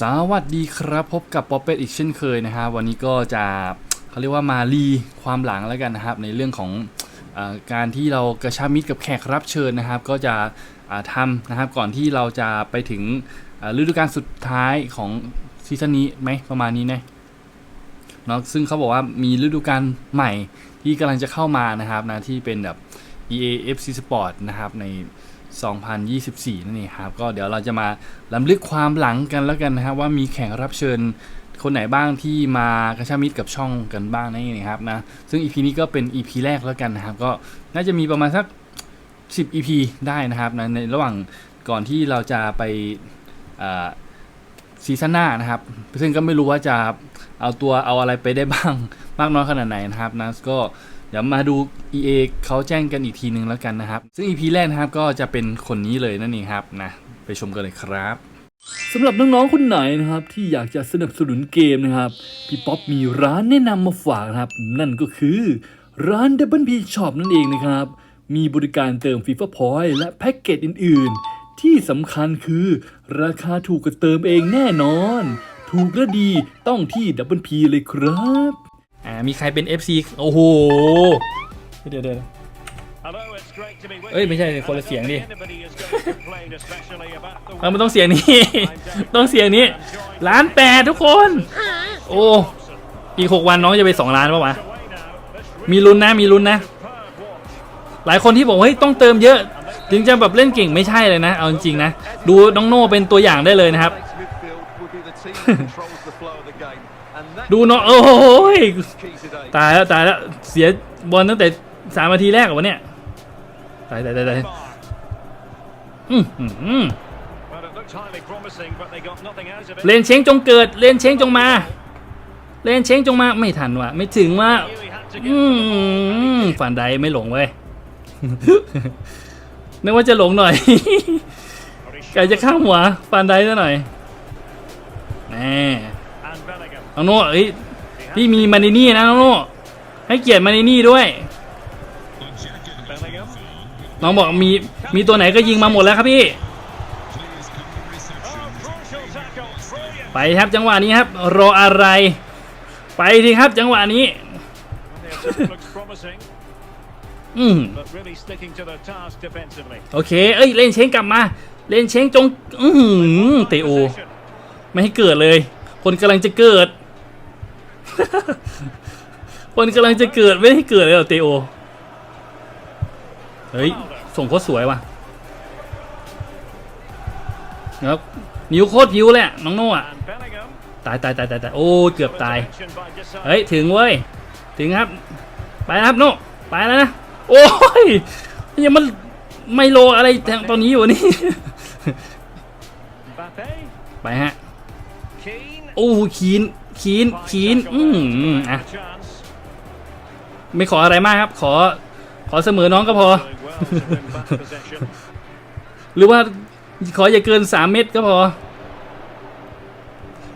สวัสดีครับพบกับป๊อปเป็ดอีกเช่นเคยนะครับวันนี้ก็จะเขาเรียกว่ามารีความหลังแล้วกันนะครับ ในเรื่องของอการที่เรากระชับมิตรกับแขกรับเชิญนะครับ ก็จะทำนะครับก่อนที่เราจะไปถึงฤดูกาลสุดท้ายของซีซั่นนี้ไหมประมาณนี้นะเนาะซึ่งเขาบอกว่ามีฤดูกาลใหม่ที่กำลังจะเข้ามานะครับนะที่เป็นแบบ EA FC Sport นะครับใน 2024 นั่นเองครับ ก็เดี๋ยวเราจะมาล้ำลึกความหลังกันแล้วกันนะครับว่ามีแขกรับเชิญคนไหนบ้างที่มากระชับมิตรกับช่องกันบ้างนั่นเองครับนะซึ่ง EP นี้ก็เป็น EP แรกแล้วกันนะครับ ก็น่าจะมีประมาณสัก 10 EP ได้นะครับนะในระหว่างก่อนที่เราจะไปซีซั่นหน้านะครับ ซึ่งก็ไม่รู้ว่าจะเอาตัวเอาอะไรไปได้บ้างมากน้อยขนาดไหนนะครับนะก็ ดี๋ยวมาดู EA เขาแจ้งกันอีกทีนึงแล้วกันนะครับ ซึ่ง EP แรกนะครับก็จะเป็นคนนี้เลยนั่นเองครับนะไปชมกันเลยครับสำหรับน้องๆคนไหนนะครับ ที่อยากจะสนับสนุนเกมนะครับ พี่ป๊อปมีร้านแนะนำมาฝากนะครับ นั่นก็คือร้าน Double P Shop นั่นเองนะครับ มีบริการเติม FIFA Point และแพ็กเกจอื่น ๆ ที่สำคัญคือราคาถูกกว่าเติมเองแน่นอน ถูกและดีต้องที่ Double P เลยครับ อ่ามีใครเป็น FC โอ้โหเดี๋ยวเดี๋ยวเอ้ยไม่ใช่คนละเสียงดิเออมันต้องเสียงนี้ ต้องเสียงนี้ล้านแปดทุกคน โอ้อีกหกวันน้องจะไปสองล้านปะวะมีลุ้นนะมีลุ้นนะ หลายคนที่บอกว่าเฮ้ยต้องเติมเยอะ ถึงจะแบบเล่นเก่งไม่ใช่เลยนะ เอาจริงๆนะ ดูน้องโน่เป็นตัวอย่างได้เลยนะครับ ดูเนาะโอ้ยตายแล้วตายแล้วเสียบอลตั้งแต่สามนาทีแรกอะวะเนี่ยตายตายตายตายอืมอืมเลนเช้งจงเกิดเลนเช้งจงมา เลนเช้งจงมาไม่ทันว่ะไม่ถึงว่าอืมฝันใดไม่หลงเว้ยนึกว่าจะหลงหน่อยก่จะข้ามหัวฟันใดซะหน่อยแน่ น้องโน่เอ้ยพี่มีมานินี่นะน้องโน่ให้เกียรติมานินี่ด้วย น้องบอกมีมีตัวไหนก็ยิงมาหมดแล้วครับพี่ ไปครับจังหวะนี้ครับ รออะไร ไปทีครับจังหวะนี้ อืมโอเค เอ้ยเล่นเชงกลับมา เล่นเชงจง อือหือเตโอ ไม่ให้เกิดเลย คนกำลังจะเกิด คนกำลังจะเกิดไม่ให้เกิดเลยเหรอเตโอ เฮ้ย ส่งโคตรสวยว่ะครับนิ้วโคตรยิ้วเละน้องโน่อะตายตายตายตายตายโอ้เกือบตาย เฮ้ย ถึงเว้ย ถึงครับ ไปครับโน่ไปแล้วนะ โอ้ยยังมันไมโลอะไรตอนนี้อยู่นี่ ไปฮะ โอ้คีนคีนคีนอืมอะไม่ขออะไรมากครับ ขอขอเสมอน้องก็พอ หรือว่าขออย่าเกินสามเม็ดก็พอ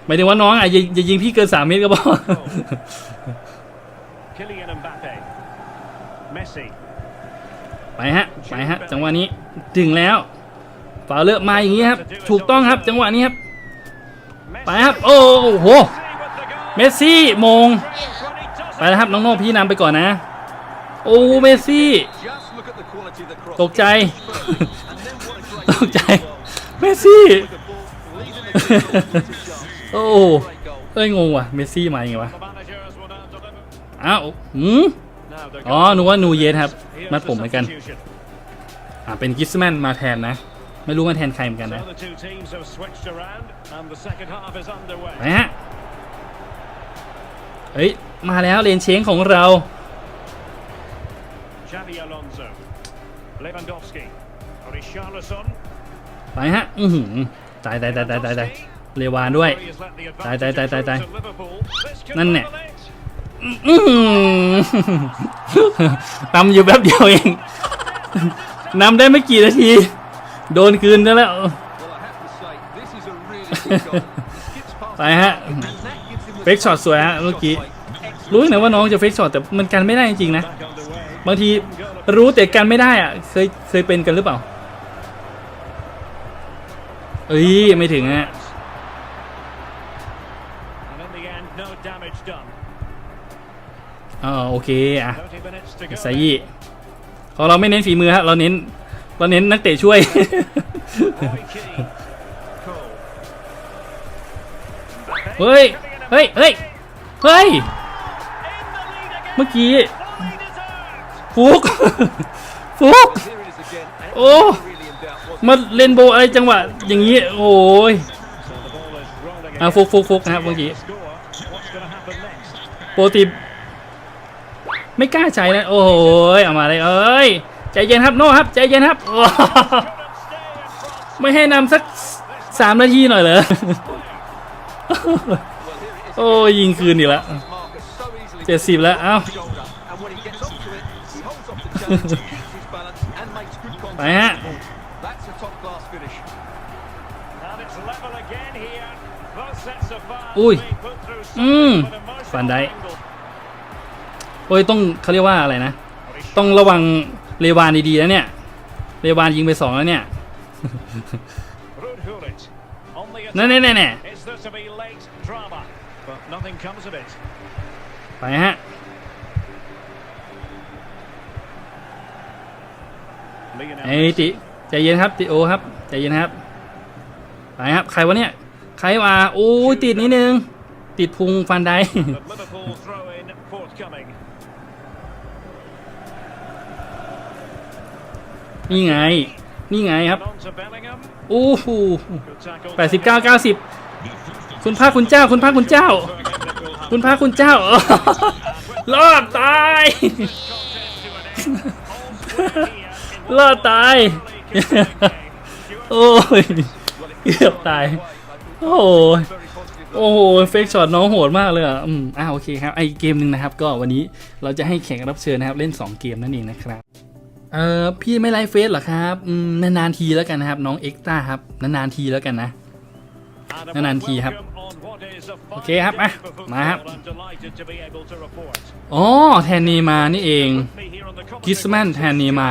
หมายถึงว่าน้องอะอย่าอย่ายิงพี่เกินสามเม็ดก็พอไปฮะไปฮะ จังหวะนี้ถึงแล้วฝาเลอะมาอย่างนี้ครับ ถูกต้องครับ จังหวะนี้ครับ ไปครับ โอ้โห เมสซี่มง ไปแล้วครับ น้องโน่พี่นำไปก่อนนะ โอ้ เมสซี่ ตกใจ ตกใจ เมสซี่ โอ้เอ้ยงงว่ะ เมสซี่มาอย่างไงวะ อ้าวหืมอ๋อหนูว่านูเยสครับ นัดผมเหมือนกัน อ่าเป็นกิสแมนมาแทนนะ ไม่รู้มาแทนใครเหมือนกันนะไปฮะเฮ้ย มาแล้วเลนเชงของเราไปฮะ อือหือตายตายตายตายตายตายเลวานด้วย ตายตายตายตายตายนั่นเนี่ยอือหือนำอยู่แป๊บเดียวเองนำได้ไม่กี่นาที โดนคืนซะแล้ว ไปฮะ เฟกช็อตสวยฮะเมื่อกี้ รู้นะว่าน้องจะเฟกช็อตแต่มันกันไม่ได้จริงๆนะ บางทีรู้แต่กันไม่ได้อะเคยเคยเป็นกันหรือเปล่า เอ้ยไม่ถึงฮะอ๋อโอเคอะไซยี่ของเราไม่เน้นฝีมือฮะ เราเน้น เราเน้นนักเตะช่วย Roy Keane. Cole. เฮ้ย เฮ้ย เฮ้ย เฮ้ย In the lead again. เมื่อกี้ Fully deserved. ฟุก ฟุก Here it is again. and Oh. really in doubt, wasn't มาเล่นโบว์อะไรจังหวะ อย่างนี้ โอ้ย So the ball is rolling อะ again. ฟุกฟุกฟุกนะครับเมื่อกี้ Score. What's going to happen next? ปกติไม่กล้าใจนะ โอ้โหเอามาเลยเอ้ย ใจเย็นครับโน่ครับ ใจเย็นครับโอ้ Couldn't stay in front. ไม่ให้นำสักสามนาทีหน่อยเหรอ it? Well, here it is. โอ้ยยิงคืนอีกแล้ว Marcus so easily เจ็ดสิบแล้ว เอ้า shoulder. And when he gets onto it, he holds off the challenge, keeps his balance, and makes good ไป contact. ฮะ That's a top class finish. And it's level again here. Both sets of fans Ui. being put through Mm. something of an emotional Van Dijk. angle. โอ้ย ต้องเขาเรียกว่าอะไรนะ ต้องระวัง เลวานดีๆนะเนี่ย เลวานยิงไปสองแล้วเนี่ย Ruud Gullit on the นั่น attack. แน่แน่ Is there to be late drama? But nothing comes of it. ไปฮะ Lionel ไอ้ติใจเย็นครับติโอครับใจเย็นครับ ไปครับ ใครวะเนี่ย ใครมาโอ้ยติดนิดนึง ติดพุงฟันได นี่ไง นี่ไงครับ And on to Bellingham. โอ้โห Good tackle. แปดสิบเก้าเก้าสิบคุณพระคุณเจ้า คุณพระคุณเจ้า คุณพระคุณเจ้ารอดตายรอดตาย โอ้ยเกือบตาย โอ้ยโอ้โห เฟกช็อตน้องโหดมากเลยอะ อืม อ่าโอเคครับ ไอเกมหนึ่งนะครับ ก็วันนี้เราจะให้แขกรับเชิญนะครับ เล่น 2 เกมนั่นเองนะครับ เออพี่ไม่ไลฟ์เฟซเหรอครับนานๆทีแล้วกันนะครับ น้องเอ็กต้าครับนานๆทีแล้วกันนะนานๆทีครับ โอเคครับอะมาครับอ๋อแทนเนมานี่เอง Gisman แทนนีมา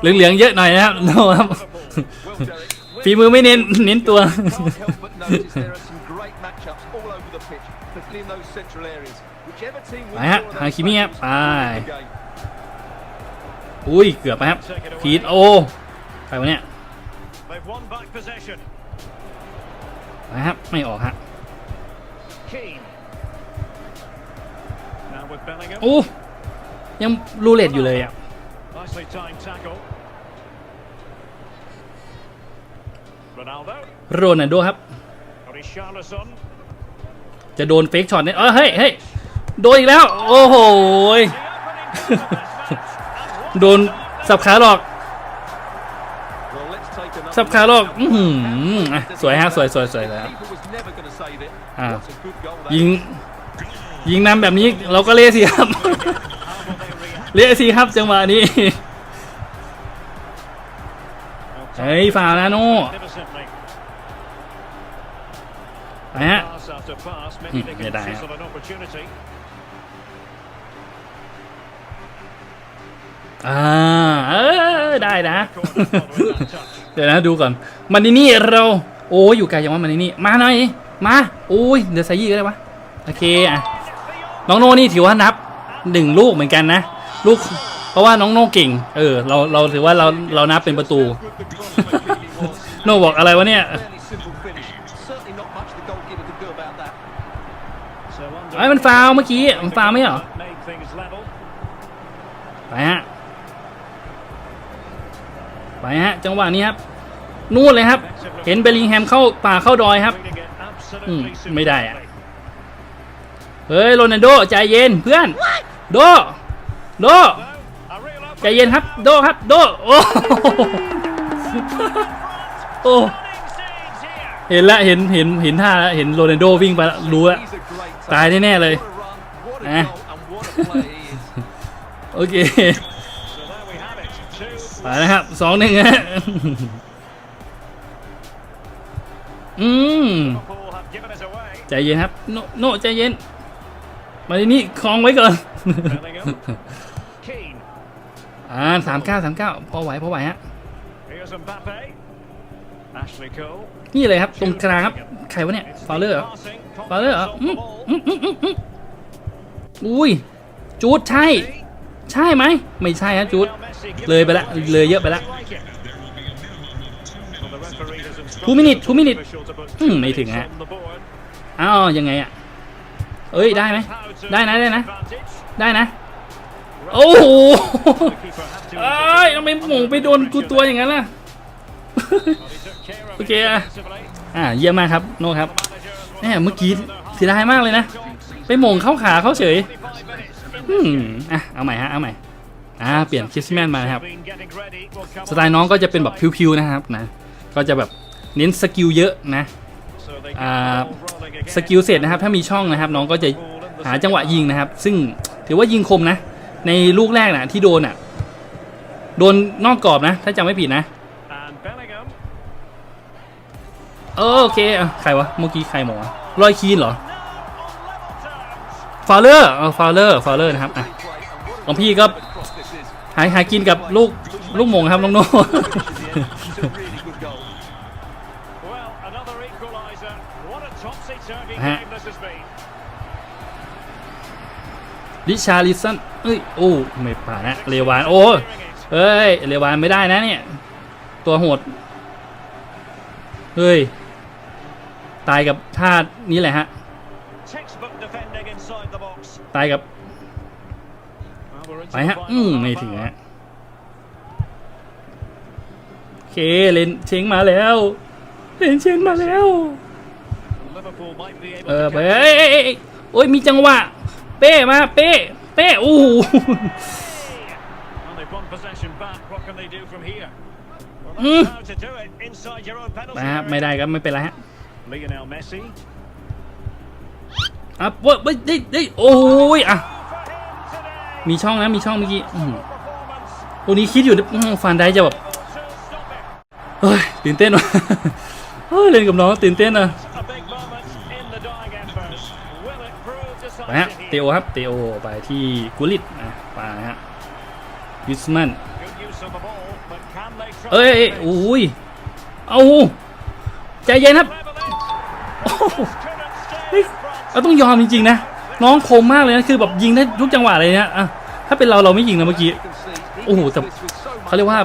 เหลืองๆเยอะหน่อยนะครับโน้ครับฝีมือไม่เน้นเน้นตัว particularly in those central areas. ไปฮะฮาคิมิครับไปอุ้ยเกือบไปครับพีทโอใครวะเนี่ยนะครับไม่ออกฮะอู้ยังรูเลตอยู่เลยอะโรนัลโดครับ จะโดนเฟกช็อตเนี่ยเออเฮ้ยเฮ้ย โดนอีกแล้ว โอ้โหโดนสับขาหลอก สับขาหลอก อืมสวยฮะสวยสวยสวยแล้วยิง ยิงนำแบบนี้เราก็เละสิครับ เละสิครับจังหวะนี้เฮ้ยฝ่าน้โนู่นไปฮะไม่ได้ อ่าเออได้นะ Corner following that touch. เดี๋ยวนะดูก่อน มันนี่นี่เราโอ้ยอยู่ไกลยังว่ามันนี่นี่มาหน่อยมาโอ้ยเดี๋ยวใส่ยี่ก็ได้ปะโอเคอะน้องโน่นี่ถือว่านับหนึ่งลูกเหมือนกันนะลูกเพราะว่าน้องโน่เก่ง เออเราเราถือว่าเราเรานับเป็นประตู Good the cross really was. โน่บอกอะไรวะเนี่ย Fairly simple finish. Certainly not much the goalkeeper could do about that. So under ไอ้ยมันฟาวล์เมื่อกี้มันฟาวล์ไหมเหรอ made things level. ไปฮะ ไปฮะจังหวะนี้ครับนู่นเลยครับ เห็นเบลลิงแฮมเข้าป่าเข้าดอยครับ Reading it Hmm, absolutely ไม่ได้อะเฮ้ยโรนัลโดใจเย็นเพื่อนโดโดใจเย็นครับ โดครับ โดโอ้โอ้เห็นละเห็นเห็นเห็นท่าล้วเห็นโรนัลโดวิ่งไปล้วรู้ล้วตายแน่ๆเลย What a run, what a Eh. goal, and what a play he is. โอเค ไปนะครับสองหนึ่งฮะอืมใจเย็นครับ โนโนใจเย็น มาที่นี่คลองไว้ก่อนอ่าสามเก้าสามเก้าพอไหวพอไหวฮะนี่เลยครับตรงกลางครับใครวะเนี่ยฟาเลอร์เหรอฟาเลอร์เหรออุ้ยจูดใช่ ใช่ไหมไม่ใช่ฮะจูดเลยไปละเลยเยอะไปละทูมินิททูมินิทไม่ถึงฮะอ้าวยังไงอะเอ้ยได้ไหมได้นะได้นะ ได้นะ โอ้โหเอ้ยทำไมหม่งไปโดนกูตัวอย่างนั้นล่ะโอเคอะอ่าเยี่ยมมากครับโนครับเนี่ยเมื่อกี้เสียดายมากเลยนะ ไปหม่งเข้าขาเข้าเฉย อืมอะเอาใหม่ฮะเอาใหม่อ่าเปลี่ยนคิสแมนมานะครับสไตล์น้องก็จะเป็นแบบพิวๆนะครับนะก็จะแบบเน้นสกิลเยอะนะอ่าสกิลเสร็จนะครับถ้ามีช่องนะครับน้องก็จะหาจังหวะยิงนะครับ ซึ่งถือว่ายิงคมนะ ในลูกแรกนะที่โดนอะโดนนอกกรอบนะ ถ้าจำไม่ผิดนะเออโอเคอะใครวะเมื่อกี้ใครหมอรอยคีนเหรอ ฟาเลอร์เออฟาเลอร์ฟาเลอร์นะครับอะของพี่ก็หาหากินกับลูกลูกมงครับน้องโน่ดิชาลิสันเอ้ยโอ้ไม่ผ่านนะเรวานโอ้เฮ้ยเรวานไม่ได้นะเนี่ยตัวโหดเฮ้ยตายกับท่านี้แหละฮะ ตายกับ Well, we're into ไป the ฮะ final อืม half ไม่ถึง hour. ฮะโอเคเลนเชงมาแล้ว เลนเชงมาแล้ว Liverpool might be able เออ to ไป catch เอ้ยเอ้ยเอ้ยโอ้ยมีจังหวะ เป้มาเป้เป้โอ้โห Well, they've won possession back. What can they do from here? Well, Mm. that's how to do it inside your own ไป penalty ฮะไม่ area. ได้ก็ไม่เป็นไรฮะ Lionel Messi. อะเว้ยเว้ยได้ได้โอ้ยอะมีช่องนะมีช่องเมื่อกี้อื้อหือ Performance ตัวนี้คิดอยู่ฟันได้จะแบบเฮ้ยตื่นเต้นว่ะเฮ้ยเล่นกับน้องตื่นเต้นอะไปฮะเตโอครับเตโอไปที่กุลิตนะไปฮะวิสมันเอ้ยโอ้ยเอาใจเย็นครับ Cleverly. โอ้โห Couldn't stay เราต้องยอมจริงๆนะ น้องคมมากเลยนะ คือแบบยิงได้ทุกจังหวะเลยนะอะถ้าเป็นเราเราไม่ยิงนะเมื่อกี้ โอ้โหแต่เขาเรียกว่า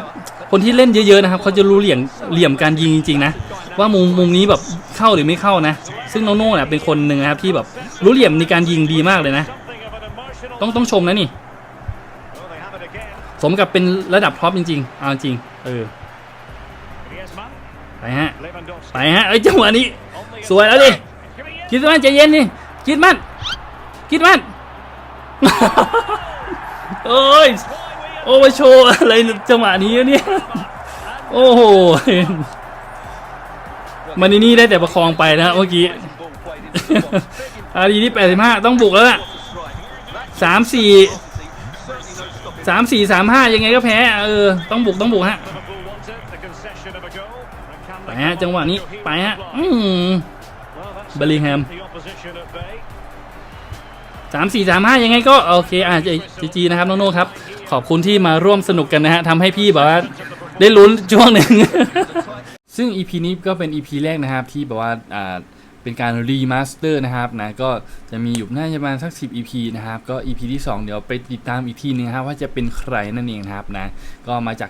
คนที่เล่นเยอะๆนะครับเขาจะรู้เหลี่ยมเหลี่ยมการยิงจริงๆนะว่ามุมมุมนี้แบบเข้าหรือไม่เข้านะ ซึ่งโนโน่เนี่ยเป็นคนหนึ่งนะครับที่แบบรู้เหลี่ยมในการยิงดีมากเลยนะ ต้องต้องชมนะนี่ สมกับเป็นระดับท็อปจริงๆเอาจริง เออไปฮะไปฮะไอ้จังหวะนี้ สวยแล้วดิ คิดมันใจเย็นดิคิดมันคิดมันเอ้ยโอ้มาโชว์อะไรจังหวะนี้เนี่ยโอ้โหมันนี่ได้แต่ประคองไปนะเมื่อกี้ Ball played into the box. Big อาต้องบุกแล้วล่ะสามสี่สามสี่สามห้ายังไงก็แพ้เออต้องบุกต้องบุกฮะไปฮะจังหวะนี้ไปฮะอื blow? ม Well, that's Bellingham. the opposition at bay. สามสี่สามห้ายังไงก็โอเคอะจีจีนะครับน้องโน่ครับ ขอบคุณที่มาร่วมสนุกกันนะฮะทำให้พี่แบบว่าได้ลุ้นช่วงหนึ่ง ซึ่ง EP นี้ก็เป็น EP แรกนะครับที่แบบว่าอ่าเป็นการรีมาสเตอร์นะครับนะก็จะมีอยู่น่าจะประมาณสัก 10 EP นะครับ ก็ EP ที่ 2 เดี๋ยวไปติดตามอีกทีนึงนะครับว่าจะเป็นใครนั่นเองนะครับนะก็มาจาก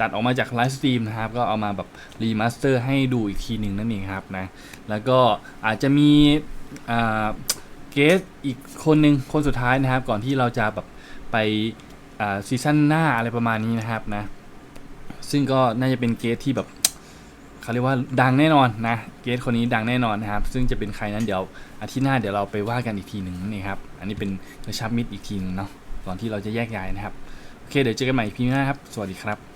ตัดออกมาจากไลฟ์สตรีมนะครับ ก็เอามาแบบรีมาสเตอร์ให้ดูอีกทีหนึ่งนั่นเองครับนะ แล้วก็อาจจะมีเกสอีกคนหนึ่งคนสุดท้ายนะครับ ก่อนที่เราจะแบบไปซีซั่นหน้าอะไรประมาณนี้นะครับนะ ซึ่งก็น่าจะเป็นเกสที่แบบเขาเรียกว่าดังแน่นอนนะ เกสคนนี้ดังแน่นอนนะครับ ซึ่งจะเป็นใครนั้นเดี๋ยวอาทิตย์หน้าเดี๋ยวเราไปว่ากันอีกทีหนึ่งนี่ครับ อันนี้เป็นกระชับมิตรอีกทีหนึงเนาะก่อนที่เราจะแยกย้ายนะครับ โอเค เดี๋ยวเจอกันใหม่พีหน้าครับ สวัสดีครับ